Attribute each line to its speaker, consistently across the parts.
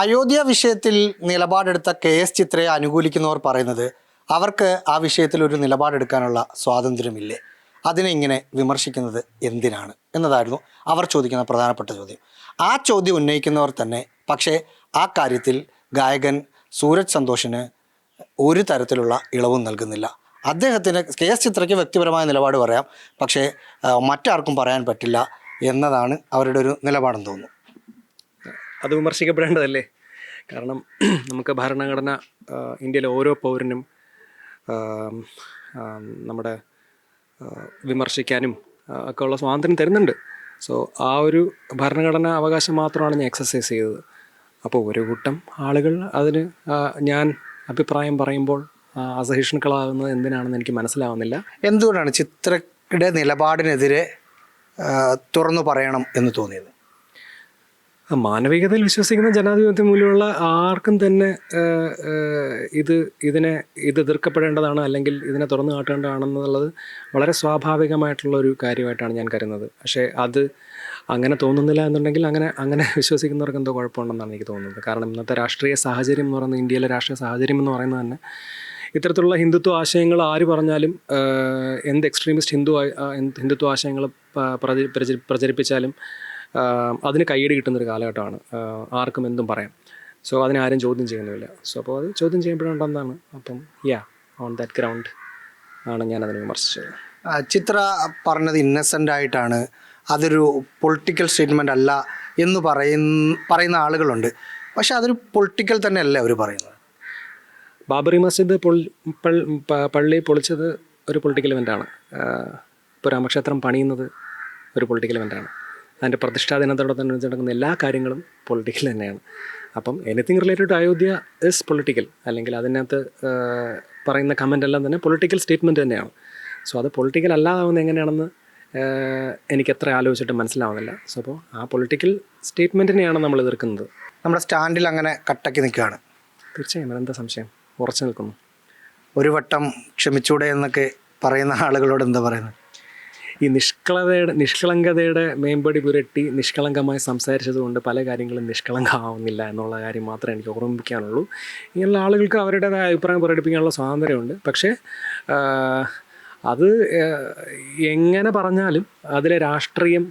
Speaker 1: അയോധ്യ വിഷയത്തിൽ നിലപാടെടുത്ത K S ചിത്രയെ അനുകൂലിക്കുന്നവർ പറയുന്നത് അവർക്ക് ആ വിഷയത്തിൽ ഒരു നിലപാടെടുക്കാനുള്ള സ്വാതന്ത്ര്യമില്ലേ? അതിനെ ഇങ്ങനെ വിമർശിക്കുന്നത് എന്തിനാണ് എന്നതായിരുന്നു അവർ ചോദിക്കുന്ന പ്രധാനപ്പെട്ട ചോദ്യം. ആ ചോദ്യം ഉന്നയിക്കുന്നവർ തന്നെ പക്ഷേ ആ കാര്യത്തിൽ ഗായകൻ സൂരജ് സന്തോഷിന് ഒരു തരത്തിലുള്ള ഇളവും നൽകുന്നില്ല. അദ്ദേഹത്തിന് കെ എസ് ചിത്രയ്ക്ക് വ്യക്തിപരമായ നിലപാട് പറയാം പക്ഷേ മറ്റാർക്കും പറയാൻ പറ്റില്ല എന്നതാണ് അവരുടെ ഒരു നിലപാടെന്ന് തോന്നുന്നു.
Speaker 2: അത് വിമർശിക്കപ്പെടേണ്ടതല്ലേ? കാരണം നമുക്ക് ഭരണഘടന ഇന്ത്യയിലെ ഓരോ പൗരനും നമ്മുടെ വിമർശിക്കാനും ഒക്കെ ഉള്ള സ്വാതന്ത്ര്യം തരുന്നുണ്ട്. സോ ആ ഒരു ഭരണഘടന അവകാശം മാത്രമാണ് ഞാൻ എക്സസൈസ് ചെയ്തത്. അപ്പോൾ ഒരു കൂട്ടം ആളുകൾ അതിന് ഞാൻ അഭിപ്രായം പറയുമ്പോൾ അസഹിഷ്ണുക്കളാകുന്നത് എന്തിനാണെന്ന് എനിക്ക് മനസ്സിലാവുന്നില്ല.
Speaker 1: എന്തുകൊണ്ടാണ് ചിത്രയുടെ നിലപാടിനെതിരെ തുറന്നു പറയണം എന്ന് തോന്നിയത്?
Speaker 2: മാനവികതയിൽ വിശ്വസിക്കുന്ന ജനാധിപത്യ മൂല്യമുള്ള ആർക്കും തന്നെ ഇത് ഇതിനെ ഇത് എതിർക്കപ്പെടേണ്ടതാണ് അല്ലെങ്കിൽ ഇതിനെ തുറന്നു കാട്ടേണ്ടതാണെന്നുള്ളത് വളരെ സ്വാഭാവികമായിട്ടുള്ള ഒരു കാര്യമായിട്ടാണ് ഞാൻ കരുതുന്നത്. പക്ഷേ അത് അങ്ങനെ തോന്നുന്നില്ല എന്നുണ്ടെങ്കിൽ അങ്ങനെ അങ്ങനെ വിശ്വസിക്കുന്നവർക്ക് എന്തോ കുഴപ്പമുണ്ടെന്നാണ് എനിക്ക് തോന്നുന്നത്. കാരണം ഇന്നത്തെ രാഷ്ട്രീയ സാഹചര്യം എന്ന് പറയുന്നത് ഇന്ത്യയിലെ രാഷ്ട്രീയ സാഹചര്യം എന്ന് പറയുന്നത് തന്നെ ഇത്തരത്തിലുള്ള ഹിന്ദുത്വ ആശയങ്ങൾ ആര് പറഞ്ഞാലും എന്ത് എക്സ്ട്രീമിസ്റ്റ് ഹിന്ദു ഹിന്ദുത്വ ആശയങ്ങൾ പ്രചരിപ്പിച്ചാലും അതിന് കൈയടി കിട്ടുന്നൊരു കാലഘട്ടമാണ്. ആർക്കും എന്തും പറയാം. സോ അതിനെ ആരും ചോദ്യം ചെയ്യുന്നില്ല. സോ അപ്പോൾ അത് ചോദ്യം ചെയ്യപ്പെടേണ്ടെന്നാണ് അപ്പം യാ ഓൺ ദാറ്റ് ഗ്രൗണ്ട് ആണ് ഞാൻ അതിനെ വിമർശിച്ചത്
Speaker 1: ചിത്ര പറഞ്ഞത് ഇന്നസെന്റ് ആയിട്ടാണ്. അതൊരു പൊളിറ്റിക്കൽ സ്റ്റേറ്റ്മെന്റ് അല്ല എന്ന് പറയുന്ന പറയുന്ന ആളുകളുണ്ട്. പക്ഷെ അതൊരു പൊളിറ്റിക്കൽ തന്നെയല്ല അവർ പറയുന്നത്.
Speaker 2: ബാബറി മസ്ജിദ് പള്ളി പൊളിച്ചത് ഒരു പൊളിറ്റിക്കൽ ഇവന്റാണ് ഇപ്പോൾ രാമക്ഷേത്രം പണിയുന്നത് ഒരു പൊളിറ്റിക്കൽ ഇവന്റാണ് അതിന്റെ പ്രതിഷ്ഠാ ദിനത്തോടൊപ്പം നടക്കുന്ന എല്ലാ കാര്യങ്ങളും പൊളിറ്റിക്കൽ തന്നെയാണ്. അപ്പം anything related to Ayodhya is political അല്ലെങ്കിൽ അതിനകത്ത് പറയുന്ന കമന്റ് എല്ലാം തന്നെ പൊളിറ്റിക്കൽ സ്റ്റേറ്റ്മെന്റ് തന്നെയാണ്. സോ അത് പൊളിറ്റിക്കൽ അല്ലാതാവുന്നത് എങ്ങനെയാണെന്ന് എനിക്ക് എത്ര ആലോചിച്ചിട്ട് മനസ്സിലാവുന്നില്ല. സോ അപ്പോൾ ആ പൊളിറ്റിക്കൽ സ്റ്റേറ്റ്മെന്റിനെയാണ് നമ്മൾ എതിർക്കുന്നത്.
Speaker 1: നമ്മുടെ സ്റ്റാൻഡിൽ അങ്ങനെ കട്ടക്കി നിൽക്കുകയാണ്.
Speaker 2: തീർച്ചയായും. അതെന്താ സംശയം? ഉറച്ചു നിൽക്കുന്നു.
Speaker 1: ഒരു വട്ടം ക്ഷമിച്ചൂടെ എന്നൊക്കെ പറയുന്ന ആളുകളോട് എന്താ പറയുന്നത്?
Speaker 2: ഈ നിഷ്കളതയുടെ നിഷ്കളങ്കതയുടെ മേമ്പടി പുരട്ടി നിഷ്കളങ്കമായി സംസാരിച്ചതുകൊണ്ട് പല കാര്യങ്ങളും നിഷ്കളങ്കമാവുന്നില്ല എന്നുള്ള കാര്യം മാത്രമേ എനിക്ക് ഓർമ്മിപ്പിക്കാനുള്ളൂ. ഇങ്ങനെയുള്ള ആളുകൾക്ക് അവരുടേതായ അഭിപ്രായം പ്രകടിപ്പിക്കാനുള്ള സ്വാതന്ത്ര്യമുണ്ട്. പക്ഷേ അത് എങ്ങനെ പറഞ്ഞാലും അതിലെ രാഷ്ട്രീയം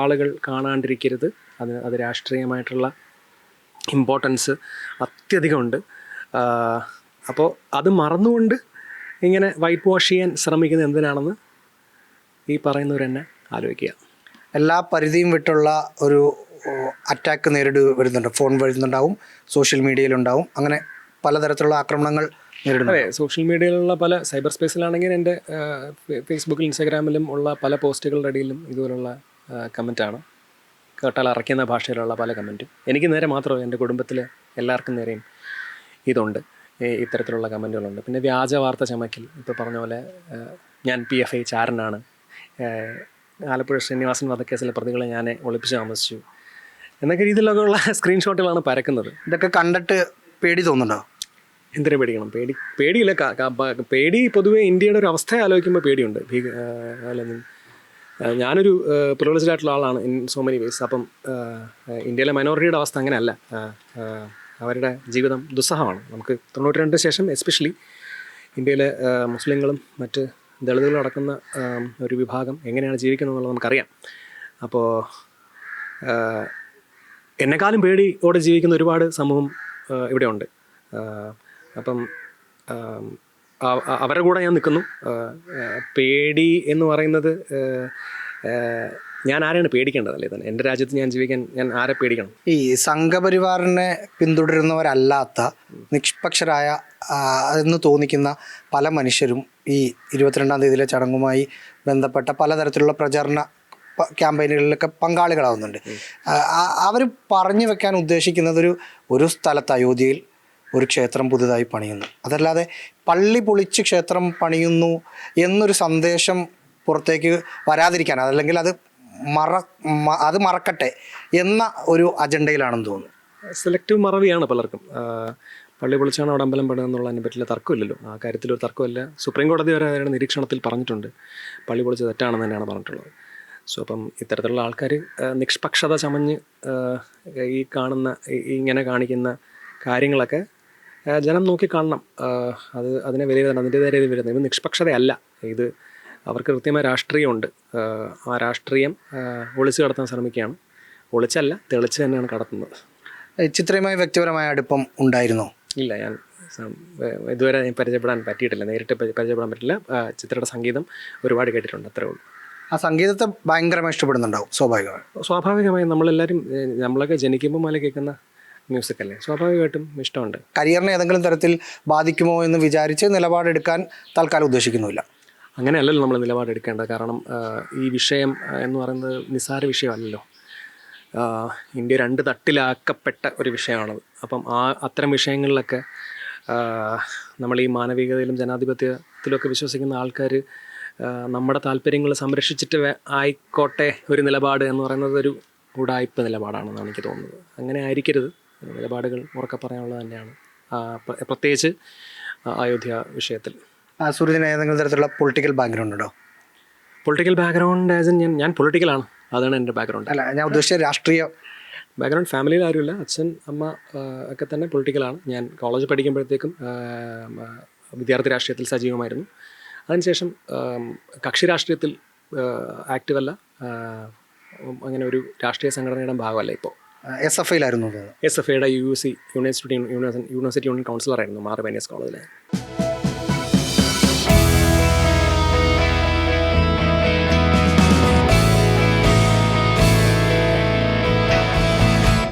Speaker 2: ആളുകൾ കാണാണ്ടിരിക്കരുത്. അത് അത് രാഷ്ട്രീയമായിട്ടുള്ള ഇമ്പോർട്ടൻസ് അത്യധികമുണ്ട്. അപ്പോൾ അത് മറന്നുകൊണ്ട് ഇങ്ങനെ വൈറ്റ് വാഷ് ചെയ്യാൻ ശ്രമിക്കുന്നത് എന്തിനാണെന്ന് ഈ പറയുന്നവർ തന്നെ ആലോചിക്കുക.
Speaker 1: എല്ലാ പരിധിയും വിട്ടുള്ള ഒരു അറ്റാക്ക് നേരിട് വരുന്നുണ്ട്. ഫോൺ വരുന്നുണ്ടാവും സോഷ്യൽ മീഡിയയിലുണ്ടാവും അങ്ങനെ പലതരത്തിലുള്ള ആക്രമണങ്ങൾ നേരിടുന്നു
Speaker 2: അതെ സോഷ്യൽ മീഡിയയിലുള്ള പല സൈബർ സ്പേസിലാണെങ്കിൽ എന്റെ ഫേസ്ബുക്കിൽ ഇൻസ്റ്റാഗ്രാമിലും ഉള്ള പല പോസ്റ്റുകളുടെ ഇടയിലും ഇതുപോലുള്ള കമന്റാണ് കേട്ടാൽ അറയ്ക്കുന്ന ഭാഷയിലുള്ള പല കമന്റും എനിക്ക് നേരെ മാത്രമേ എന്റെ കുടുംബത്തിലെ എല്ലാവർക്കും നേരെയും ഇതുണ്ട്. ഇത്തരത്തിലുള്ള കമന്റുകളുണ്ട് പിന്നെ വ്യാജ വാർത്ത ചമക്കിൽ ഇപ്പോൾ പറഞ്ഞ പോലെ ഞാൻ പി എഫ് ഐ ചാരനാണ്. ആലപ്പുഴ ശ്രീനിവാസൻ വധക്കേസിലെ പ്രതികളെ ഞാൻ ഒളിപ്പിച്ച് താമസിച്ചു. എന്നൊക്കെ രീതിയിലൊക്കെ ഉള്ള സ്ക്രീൻഷോട്ടുകളാണ് പരക്കുന്നത്.
Speaker 1: ഇതൊക്കെ കണ്ടിട്ട് പേടി തോന്നുന്നുണ്ടോ?
Speaker 2: എന്തിനു പേടിക്കണം? പേടി പേടിയില്ല. പേടി പൊതുവെ ഇന്ത്യയുടെ ഒരു അവസ്ഥ ആലോചിക്കുമ്പോൾ പേടിയുണ്ട്. ഞാനൊരു പ്രിവിലേജ്ഡ് ആയിട്ടുള്ള ആളാണ് ഇൻ സോ മെനി വേസ്. അപ്പം ഇന്ത്യയിലെ മൈനോറിറ്റിയുടെ അവസ്ഥ അങ്ങനെയല്ല. അവരുടെ ജീവിതം ദുസ്സഹമാണ്. നമുക്ക് തൊണ്ണൂറ്റി രണ്ടിന് ശേഷം എസ്പെഷ്യലി ഇന്ത്യയിലെ മുസ്ലിങ്ങളും മറ്റ് ദളിതുകളും അടക്കുന്ന ഒരു വിഭാഗം എങ്ങനെയാണ് ജീവിക്കുന്നത് എന്നുള്ളത് നമുക്കറിയാം. അപ്പോൾ എന്നെക്കാളും പേടിയോടെ ജീവിക്കുന്ന ഒരുപാട് സമൂഹം ഇവിടെ ഉണ്ട്. അപ്പം അവരുടെ കൂടെ ഞാൻ നിൽക്കുന്നു. പേടി എന്ന് പറയുന്നത് ഞാൻ ആരെയാണ് പേടിക്കേണ്ടതല്ലേ തന്നെ? എന്റെ രാജ്യത്ത് ഞാൻ ജീവിക്കാൻ ഞാൻ ആരെ പേടിക്കണം?
Speaker 1: ഈ സംഘപരിവാറിനെ പിന്തുടരുന്നവരല്ലാത്ത നിഷ്പക്ഷരായ എന്ന് തോന്നിക്കുന്ന പല മനുഷ്യരും ഈ ഇരുപത്തിരണ്ടാം തീയതിയിലെ ചടങ്ങുമായി ബന്ധപ്പെട്ട പലതരത്തിലുള്ള പ്രചാരണ ക്യാമ്പയിനുകളിലൊക്കെ പങ്കാളികളാവുന്നുണ്ട്. അവർ പറഞ്ഞു വെക്കാൻ ഉദ്ദേശിക്കുന്നത് ഒരു ഒരു സ്ഥലത്ത് അയോധ്യയിൽ ഒരു ക്ഷേത്രം പുതുതായി പണിയുന്നു. അതല്ലാതെ പള്ളി പൊളിച്ച് ക്ഷേത്രം പണിയുന്നു എന്നൊരു സന്ദേശം പുറത്തേക്ക് വരാതിരിക്കാൻ അതല്ലെങ്കിൽ അത് മറ അത് മറക്കട്ടെ എന്ന ഒരു അജണ്ടയിലാണെന്ന് തോന്നുന്നു.
Speaker 2: സെലക്റ്റീവ് മറവിയാണ് പലർക്കും. പള്ളി പൊളിച്ചാണ് അവിടെ അമ്പലം പണിത് എന്നുള്ളതിനെ പറ്റില്ല തർക്കമില്ലല്ലോ. ആ കാര്യത്തിൽ ഒരു തർക്കമില്ല. സുപ്രീം കോടതി വരെ അവരുടെ നിരീക്ഷണത്തിൽ പറഞ്ഞിട്ടുണ്ട്. പള്ളി പൊളിച്ചത് തെറ്റാണെന്ന് തന്നെയാണ് പറഞ്ഞിട്ടുള്ളത്. സോ അപ്പം ഇത്തരത്തിലുള്ള ആൾക്കാർ നിഷ്പക്ഷത ചമഞ്ഞ് ഈ കാണുന്ന ഇങ്ങനെ കാണിക്കുന്ന കാര്യങ്ങളൊക്കെ ജനം നോക്കി കാണണം. അത് അതിനെ വിലയിരുത്തണം അതിന്റെതായ രീതിയിൽ വരുന്നത്. ഇത് നിഷ്പക്ഷതയല്ല. ഇത് അവർക്ക് കൃത്യമായ രാഷ്ട്രീയമുണ്ട്. ആ, രാഷ്ട്രീയം ഒളിച്ചു കടത്താൻ ശ്രമിക്കുകയാണ്. ഒളിച്ചല്ല തെളിച്ച് തന്നെയാണ് കടത്തുന്നത്.
Speaker 1: ചിത്രയുമായി വ്യക്തിപരമായ അടുപ്പം ഉണ്ടായിരുന്നോ?
Speaker 2: ഇല്ല ഞാൻ ഇതുവരെ ഞാൻ പരിചയപ്പെടാൻ പറ്റിയിട്ടില്ല. നേരിട്ട് പരി- പരിചയപ്പെടാൻ പറ്റില്ല. ചിത്രയുടെ സംഗീതം ഒരുപാട് കേട്ടിട്ടുണ്ട് അത്രേ ഉള്ളൂ.
Speaker 1: ആ സംഗീതത്തെ ഭയങ്കരമായി ഇഷ്ടപ്പെടുന്നുണ്ടാവും സ്വാഭാവികമായി.
Speaker 2: സ്വാഭാവികമായും നമ്മളെല്ലാവരും നമ്മളൊക്കെ ജനിക്കുമ്പോൾ മുതലേ കേൾക്കുന്ന മ്യൂസിക് അല്ലേ സ്വാഭാവികമായിട്ടും ഇഷ്ടമുണ്ട്.
Speaker 1: കരിയറിനെ ഏതെങ്കിലും തരത്തിൽ ബാധിക്കുമോ എന്ന് വിചാരിച്ച് നിലപാടെടുക്കാൻ തൽക്കാലം ഉദ്ദേശിക്കുന്നുമില്ല.
Speaker 2: അങ്ങനെയല്ലല്ലോ നമ്മൾ നിലപാടെടുക്കേണ്ടത് കാരണം ഈ വിഷയം എന്ന് പറയുന്നത് നിസ്സാര വിഷയമല്ലല്ലോ. ഇന്ത്യ രണ്ട് തട്ടിലാക്കപ്പെട്ട ഒരു വിഷയമാണത്. അപ്പം ആ അത്തരം വിഷയങ്ങളിലൊക്കെ നമ്മൾ ഈ മാനവികതയിലും ജനാധിപത്യത്തിലൊക്കെ വിശ്വസിക്കുന്ന ആൾക്കാർ നമ്മുടെ താല്പര്യങ്ങൾ സംരക്ഷിച്ചിട്ട് ആയിക്കോട്ടെ ഒരു നിലപാട് എന്ന് പറയുന്നത് ഒരു ഉടായ്പ നിലപാടാണെന്നാണ് എനിക്ക് തോന്നുന്നത്. അങ്ങനെ ആയിരിക്കരുത്. നിലപാടുകൾ ഉറക്കെ പറയാനുള്ളത് തന്നെയാണ്. പ്രത്യേകിച്ച് അയോധ്യ വിഷയത്തിൽ.
Speaker 1: ആ, സൂര്യന് ഏതെങ്കിലും തരത്തിലുള്ള പൊളിറ്റിക്കൽ ബാക്ക്ഗ്രൗണ്ട് ഉണ്ടോ?
Speaker 2: പൊളിറ്റിക്കൽ ബാക്ക്ഗ്രൗണ്ട് ആസ് എൻ ഞാൻ ഞാൻ പൊളിറ്റിക്കലാണ് അതാണ് എന്റെ ബാക്ക്ഗ്രൗണ്ട്
Speaker 1: അല്ല ഞാൻ ഉദ്ദേശിച്ച രാഷ്ട്രീയ
Speaker 2: ബാക്ക്ഗ്രൗണ്ട് ഫാമിലിയിൽ ആരുമില്ല. അച്ഛൻ അമ്മ ഒക്കെ തന്നെ പൊളിറ്റിക്കലാണ് ഞാൻ കോളേജ് പഠിക്കുമ്പോഴത്തേക്കും വിദ്യാർത്ഥി രാഷ്ട്രീയത്തിൽ സജീവമായിരുന്നു. അതിനുശേഷം കക്ഷി രാഷ്ട്രീയത്തിൽ ആക്റ്റീവല്ല അങ്ങനെ ഒരു രാഷ്ട്രീയ സംഘടനയുടെ ഭാഗമല്ല ഇപ്പോൾ
Speaker 1: എസ് എഫ് ഐയിലായിരുന്നു
Speaker 2: എസ് എഫ് ഐയുടെ U C university university union കൗൺസിലറായിരുന്നു Mar ബൈനസ് കോളേജിലെ